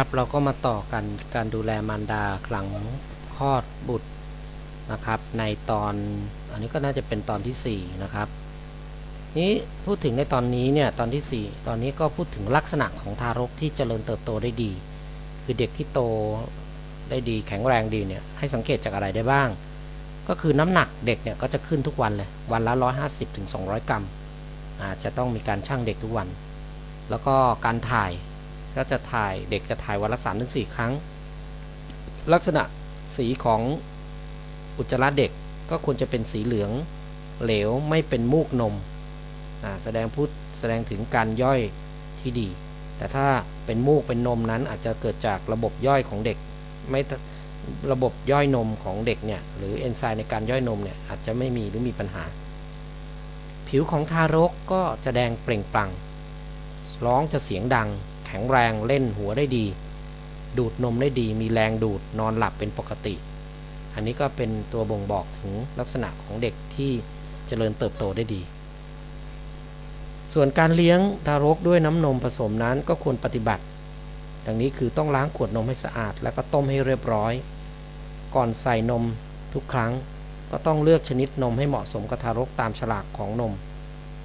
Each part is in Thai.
ครับเราก็มาต่อกันการดูแลมารดาหลังคลอดบุตรนะครับ ในตอนอันนี้ก็น่าจะเป็นตอนที่4นะครับนี้พูดถึงในตอนนี้เนี่ยตอนที่ 4 ตอนนี้ก็พูดถึงลักษณะของทารกที่เจริญเติบโตได้ดี คือเด็กที่โตได้ดีแข็งแรงดีเนี่ยให้สังเกตจากอะไรได้บ้าง ก็คือน้ำหนักเด็กเนี่ยก็จะขึ้นทุกวันเลยวันละ 150ถึง200 กรัมอาจจะต้องมีการชั่งเด็กทุกวัน แล้วก็การถ่าย ก็จะถ่ายเด็กจะถ่ายวันละ3-4ถึงสี่ครั้ง ลักษณะสีของอุจจาระเด็กก็ควรจะเป็นสีเหลืองเหลวไม่เป็นมูกนมอ่าแสดงพูดแสดงถึงการย่อยที่ดี แต่ถ้าเป็นมูกเป็นนมนั้นอาจจะเกิดจากระบบย่อยของเด็กไม่ระบบย่อยนมของเด็กเนี่ยหรือเอนไซม์ในการย่อยนมเนี่ยอาจจะไม่มีหรือมีปัญหา ผิวของทารกก็จะแดงเปล่งปลั่งร้องจะเสียงดัง แข็งแรงเล่นหัวได้ดี ดูดนมได้ดี มีแรงดูดนอนหลับเป็นปกติ อันนี้ก็เป็นตัวบ่งบอกถึงลักษณะของเด็กที่เจริญเติบโตได้ดี ส่วนการเลี้ยงทารกด้วยน้ำนมผสมนั้นก็ควรปฏิบัติ ดังนี้คือต้องล้างขวดนมให้สะอาด แล้วก็ต้มให้เรียบร้อย ก่อนใส่นมทุกครั้งก็ต้องเลือกชนิดนมให้เหมาะสมกับทารกตามฉลากของนม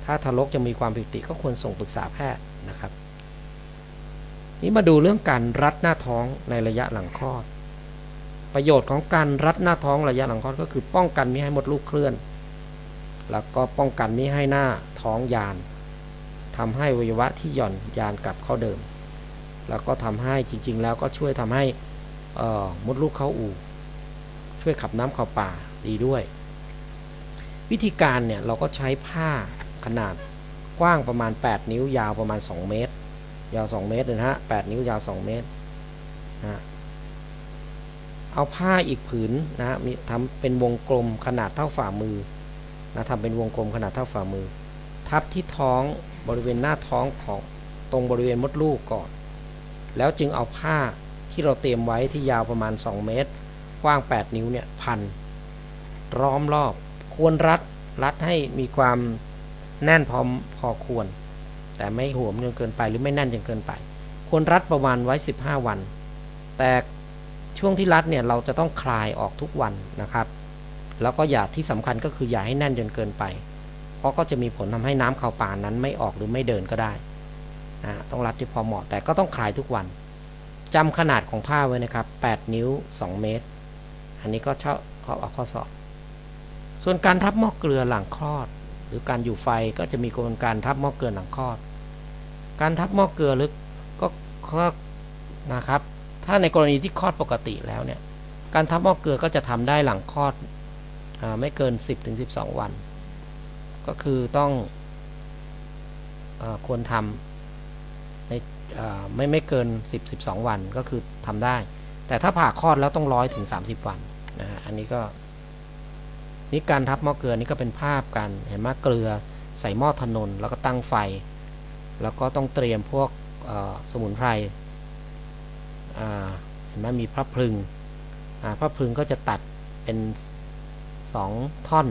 ถ้าทารกยังมีความผิดปกติก็ควรส่งปรึกษาแพทย์นะครับ นี้มาดูเรื่องการรัดหน้าท้องในระยะหลังคลอด ประโยชน์ของการรัดหน้าท้องระยะหลังคลอดก็คือป้องกันไม่ให้มดลูกเคลื่อน แล้วก็ป้องกันไม่ให้หน้าท้องยานทำให้วัยวะที่หย่อนยานกลับเข้าเดิม แล้วก็ทำให้จริง ๆ แล้วก็ช่วยทำให้มดลูกเข้าอู่ ช่วยขับน้ำเข้าป่าดีด้วย วิธีการเนี่ยเราก็ใช้ผ้าขนาดกว้างประมาณ 8 นิ้วยาวประมาณ 2 เมตร ยาว 2 เมตรเลยนะฮะ8นิ้วยาว 2 เมตรนะเอาผ้าอีกผืนนะฮะมีทำเป็นวงกลมขนาดเท่าฝ่ามือนะทำเป็นวงกลมขนาดเท่าฝ่ามือ ทับที่ท้องบริเวณหน้าท้องของตรงบริเวณมดลูกก่อน แล้วจึงเอาผ้าที่เราเตรียมไว้ที่ยาวประมาณ 2 เมตร กว้าง 8 นิ้วเนี่ยพันล้อมรอบควรรัดรัดให้มีความแน่นพอพอควร แต่ไม่หวมจนเกินไปหรือไม่แน่นจนเกินไป ควรรัดประมาณไว้ 15 วัน แต่ช่วงที่รัดเนี่ยเราจะต้องคลายออกทุกวันนะครับ แล้วก็อย่าที่สำคัญก็คืออย่าให้แน่นจนเกินไป เพราะก็จะมีผลทำให้น้ำเข้าป่านั้นไม่ออกหรือไม่เดินก็ได้นะต้องรัดที่พอเหมาะแต่ก็ต้องคลายทุกวันจำขนาดของผ้าไว้นะครับ 8 นิ้ว 2 เมตร อันนี้ก็เช่าข้อออกข้อสอบ ส่วนการทับหม้อเกลือหลังคลอด หรือการอยู่ไฟก็จะมีกระบวนการทับหม้อเกลือหลังคลอด การทับหม้อเกลือลึกก็ก็นะครับ ถ้าในกรณีที่คลอดปกติแล้วเนี่ยการทับหม้อเกลือก็จะทำได้หลังคลอดอไม่เกิน 10-12 วัน ก็คือต้องอควรทำในไม่ไม่เกิน 10-12 วันก็คือทำได้ แต่ถ้าผ่าคลอดแล้วต้องร้อยถึง30 วันนะอันนี้ก็ นี่การทับหม้อเกลือนี่ก็เป็นภาพกันเห็นไหมเกลือใส่หม้อถนนแล้วก็ตั้งไฟ แล้วก็ต้องเตรียมพวกสมุนไพรเห็นไหมมีพระพลึงพระพลึงก็จะตัดเป็น 2 ท่อน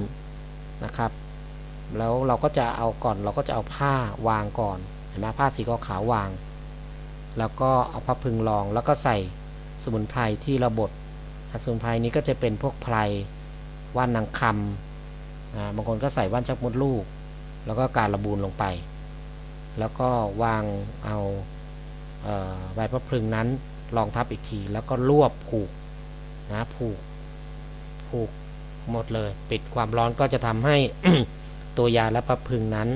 นะครับ แล้วเราก็จะเอาก่อนเราก็จะเอาผ้าวางก่อนเห็นไหมผ้าสีขาววาง แล้วก็เอาพระพึงรองแล้วก็ใส่สมุนไพรที่ระบดสมุนไพรนี้ก็จะเป็นพวกไพร ว่านนางคำบางคนก็ใส่ว่านชักมดลูก แล้วก็การระบูนลงไป แล้วก็วางเอาใบพระพึงนั้นรองทับอีกที แล้วก็รวบผูกนะผูกผูกหมดเลย ปิดความร้อนก็จะทำให้ตัวยาและพระพึงนั้น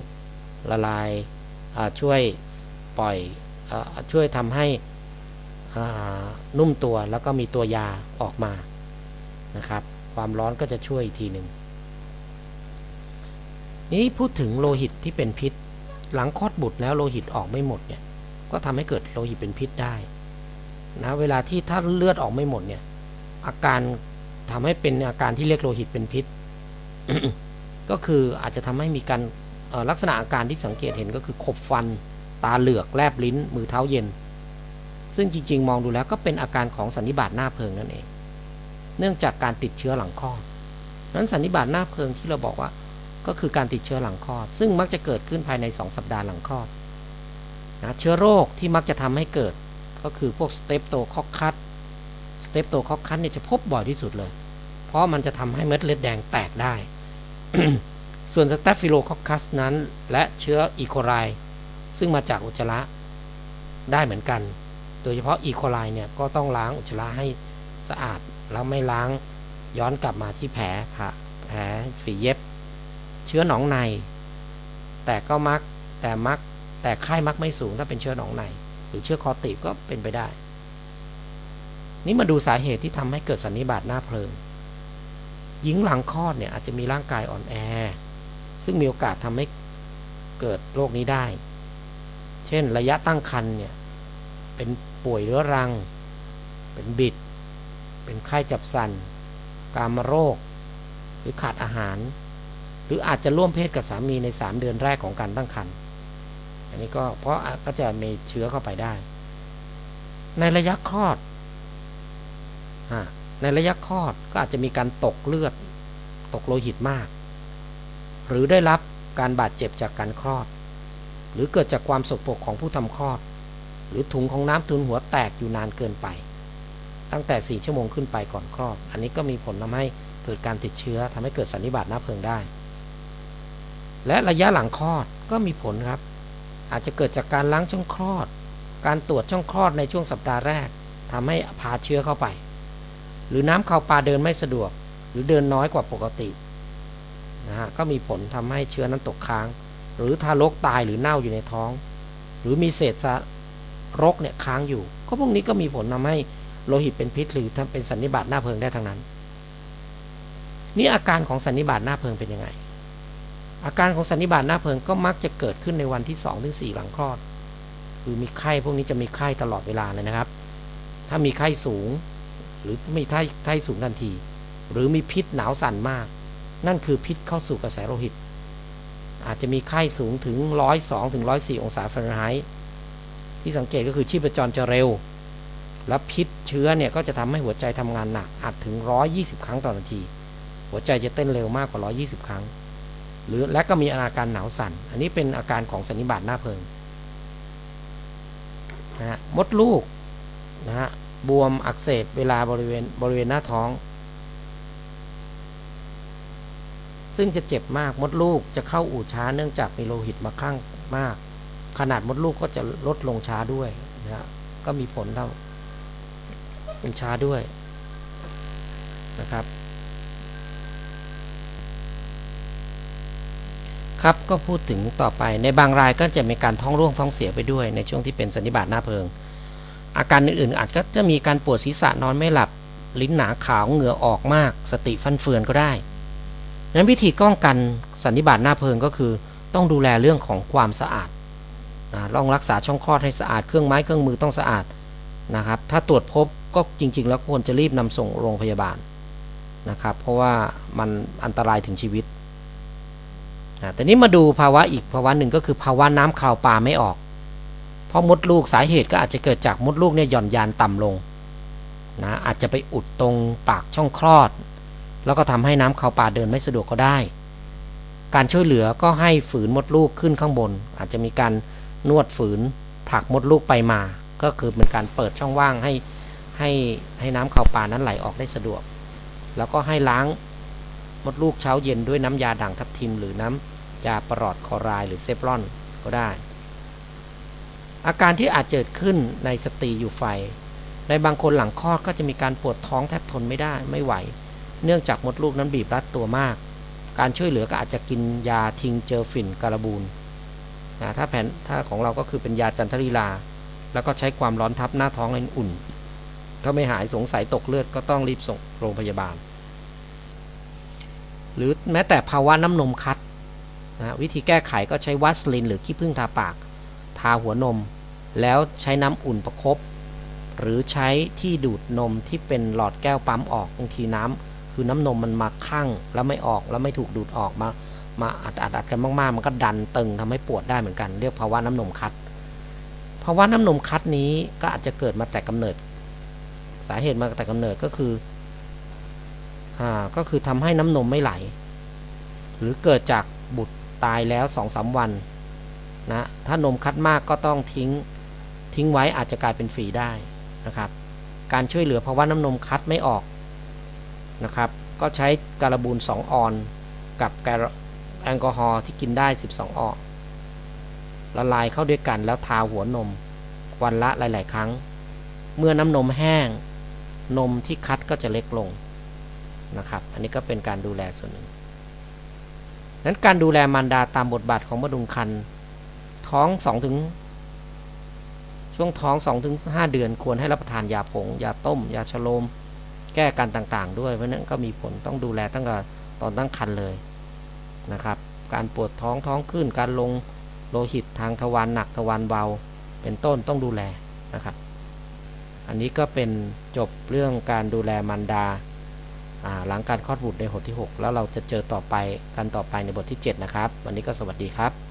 ละลายช่วยปล่อยอช่วยทำให้นุ่มตัวแล้วก็มีตัวยาออกมานะครับ ความร้อนก็จะช่วยอีกทีหนึ่งนี้พูดถึงโลหิตที่เป็นพิษ หลังคลอดบุตรแล้วโลหิตออกไม่หมดเนี่ยก็ทำให้เกิดโลหิตเป็นพิษได้นะเวลาที่ถ้าเลือดออกไม่หมดเนี่ย อาการทำให้เป็นอาการที่เรียกโลหิตเป็นพิษ ก็คืออาจจะทำให้มีการลักษณะอาการที่สังเกตเห็นก็คือขบฟัน ตาเหลือกแลบลิ้น มือเท้าเย็น ซึ่งจริงๆ มองดูแล้วก็เป็นอาการของสันนิบาตหน้าเพิงนั่นเอง เนื่องจากการติดเชื้อหลังคลอดนั้นสันนิบาตหน้าเพิงที่เราบอกว่า ก็คือการติดเชื้อหลังคลอด ซึ่งมักจะเกิดขึ้นภายใน 2 สัปดาห์หลังคลอดนะเชื้อโรคที่มักจะทำให้เกิดก็คือพวกสเตปโตคอคัสสเตปโตคอคัสเนี่ยจะพบบ่อยที่สุดเลย เพราะมันจะทำให้เม็ดเลือดแดงแตกได้ ส่วนสเตฟฟิโลคอคัสนั้น และเชื้ออีโคไลซึ่งมาจากอุจจาระได้เหมือนกัน โดยเฉพาะอีโคไลเนี่ยก็ต้องล้างอุจจาระให้สะอาด แล้วไม่ล้างย้อนกลับมาที่แผลผ่าแผลฝีเย็บ เชื้อหนองใน แต่ก็มักแต่มักแต่ไข้มักไม่สูงถ้าเป็นเชื้อหนองใน หรือเชื้อคอตีบก็เป็นไปได้ นี่มาดูสาเหตุที่ทำให้เกิดสันนิบาตหน้าเพลิงหญิงหลังคลอดเนี่ยอาจจะมีร่างกายอ่อนแอ ซึ่งมีโอกาสทำให้เกิดโรคนี้ได้ เช่นระยะตั้งครรภ์เนี่ยเป็นป่วยเรื้อรัง เป็นบิด เป็นไข้จับสันกามโรค หรือขาดอาหาร หรืออาจจะร่วมเพศกับสามีใน 3 เดือนแรกของการตั้งครรภ์อันนี้ก็เพราะก็จะมีเชื้อเข้าไปได้ ในระยะคลอดอในระยะคลอดก็อาจจะมีการตกเลือด ตกโลหิตมาก หรือได้รับการบาดเจ็บจากการคลอด หรือเกิดจากความสกปรกของผู้ทำคลอด หรือถุงของน้ำทุนหัวแตกอยู่นานเกินไป ตั้งแต่ 4 ชั่วโมงขึ้นไปก่อนคลอดอันนี้ก็มีผลทำให้เกิดการติดเชื้อทำให้เกิดสันนิบาตหน้าเพิงได้ และระยะหลังคลอดก็มีผลครับ อาจจะเกิดจากการล้างช่องคลอด การตรวจช่องคลอดในช่วงสัปดาห์แรกทำให้พาเชื้อเข้าไป หรือน้ำเข้าปลาเดินไม่สะดวก หรือเดินน้อยกว่าปกตินะฮะก็มีผลทำให้เชื้อนั้นตกค้าง หรือทารกตายหรือเน่าอยู่ในท้อง หรือมีเศษรกเนี่ยค้างอยู่ ก็พวกนี้ก็มีผลทำให้ โลหิตเป็นพิษหรือทำเป็นสันนิบาตหน้าเพลิงได้ทั้งนั้น นี่อาการของสันนิบาตหน้าเพลิงเป็นยังไง อาการของสันนิบาตหน้าเพลิงก็มักจะเกิดขึ้นในวันที่2ถึง4หลังคลอด คือมีไข้พวกนี้จะมีไข้ตลอดเวลาเลยนะครับ ถ้ามีไข้สูง หรือมีไข้ไข้สูงทันที หรือมีพิษหนาวสั่นมาก นั่นคือพิษเข้าสู่กระแสโลหิต อาจจะมีไข้สูงถึง102ถึง104 องศาฟาเรนไฮต์ที่สังเกตก็คือชีพจรจะเร็ว และพิษเชื้อเนี่ยก็จะทำให้หัวใจทำงานหนักอาจถึง 120 ครั้งต่อนาที หัวใจจะเต้นเร็วมากกว่า 120 ครั้ง หรือและก็มีอาการหนาวสั่น อันนี้เป็นอาการของสันนิบาตหน้าเพลิงนะฮะมดลูกนะฮะบวมอักเสบเวลาบริเวณบริเวณหน้าท้อง ซึ่งจะเจ็บมากมดลูกจะเข้าอู่ช้าเนื่องจากมีโลหิตมาข้างมาก ขนาดมดลูกก็จะลดลงช้าด้วยนะก็มีผลเท่า ลงช้าด้วยนะครับครับก็พูดถึงต่อไปในบางรายก็จะมีการท้องร่วงท้องเสียไปด้วยในช่วงที่เป็นสันนิบาตหน้าเพลิง อาการอื่นๆอาจก็จะมีการปวดศีรษะนอนไม่หลับ ลิ้นหนาขาวเหงื่อออกมาก สติฟันเฟือนก็ได้นั้นวิธีป้องกันสันนิบาตหน้าเพลิงก็คือ ต้องดูแลเรื่องของความสะอาดต้องรักษาช่องคลอดให้สะอาดเครื่องไม้เครื่องมือต้องสะอาดนะครับถ้าตรวจพบ ก็จริง ๆ แล้วควรจะรีบนำส่งโรงพยาบาลนะครับ เพราะว่ามันอันตรายถึงชีวิตแต่นี้มาดูภาวะอีกภาวะหนึ่งก็คือภาวะน้ำข่าวปลาไม่ออก เพราะมดลูกสาเหตุก็อาจจะเกิดจากมดลูกเนี่ยหย่อนยานต่ำลงนะอาจจะไปอุดตรงปากช่องคลอด แล้วก็ทำให้น้ำข่าวปลาเดินไม่สะดวกก็ได้ การช่วยเหลือก็ให้ฝืนมดลูกขึ้นข้างบน อาจจะมีการนวดฝืนผลักมดลูกไปมา ก็คือเป็นการเปิดช่องว่างให้ ให้ให้น้ำข่าวปลานั้นไหลออกได้สะดวก แล้วก็ให้ล้างมดลูกเช้าเย็นด้วยน้ำยาด่างทับทิม หรือน้ำยาปลอดคอรายหรือเซฟรอนก็ได้ อาการที่อาจเกิดขึ้นในสตรีอยู่ไฟ ในบางคนหลังคลอดก็จะมีการปวดท้องแทบทนไม่ได้ไม่ไหว เนื่องจากมดลูกนั้นบีบรัดตัวมาก การช่วยเหลือก็อาจจะกินยาทิงเจอฝิ่นการบูนนะถ้าแผนถ้าของเราก็คือเป็นยาจันทรีลา แล้วก็ใช้ความร้อนทับหน้าท้องให้อุ่น ถ้าไม่หายสงสัยตกเลือดก็ต้องรีบส่งโรงพยาบาล หรือแม้แต่ภาวะน้ำนมคัดนะวิธีแก้ไขก็ใช้วัสลินหรือขี้ผึ้งทาปาก ทาหัวนม แล้วใช้น้ำอุ่นประครบหรือใช้ที่ดูดนมที่เป็นหลอดแก้วปั๊มออกบางทีน้ำคือน้ำนมมันมาข้างแล้วไม่ออกแล้วไม่ถูกดูดออกมามาอัดอัดอัดกันมากๆ มันก็ดันตึงทำให้ปวดได้เหมือนกัน เรียกภาวะน้ำนมคัดภาวะน้ำนมคัดนี้ก็อาจจะเกิดมาแต่กำเนิด สาเหตุมาแต่กำเนิดก็คืออ่าก็คือทำให้น้ำนมไม่ไหล หรือเกิดจากบุตรตายแล้วสองสาวันนะถ้านมคัดมากก็ต้องทิ้งทิ้งไว้อาจจะกลายเป็นฝีได้นะครับ การช่วยเหลือภาะวะน้ำนมคัดไม่ออกนะครับ ก็ใช้การบูน2ออน กับแแอลกอฮอล์ที่กินได้ 12 ออนละลายเข้าด้วยกันแล้วทาหัวนม วันละหลาย ๆ ครั้ง เมื่อน้ำนมแห้ง นมที่คัดก็จะเล็กลงนะครับ อันนี้ก็เป็นการดูแลส่วนหนึ่งนั้นการดูแลมารดาตามบทบาทของมดุงคันท้อง2ถึงช่วงท้อง2-5เดือนควรให้รับประทานยาผง ยาต้ม ยาชโลม แก้การต่างๆ ด้วยเพราะนั้นก็มีผลต้องดูแลตั้งแต่ตอนตั้งครรภ์เลยนะครับ การปวดท้องท้องขึ้น การลงโลหิตทางทวารหนักทวารเบา เป็นต้นต้องดูแลนะครับ อันนี้ก็เป็นจบเรื่องการดูแลมันดาอ่าหลังการคลอดบุตรในบทที่ 6 แล้วเราจะเจอต่อไปกันต่อไปในบทที่ 7 นะครับ วันนี้ก็สวัสดีครับ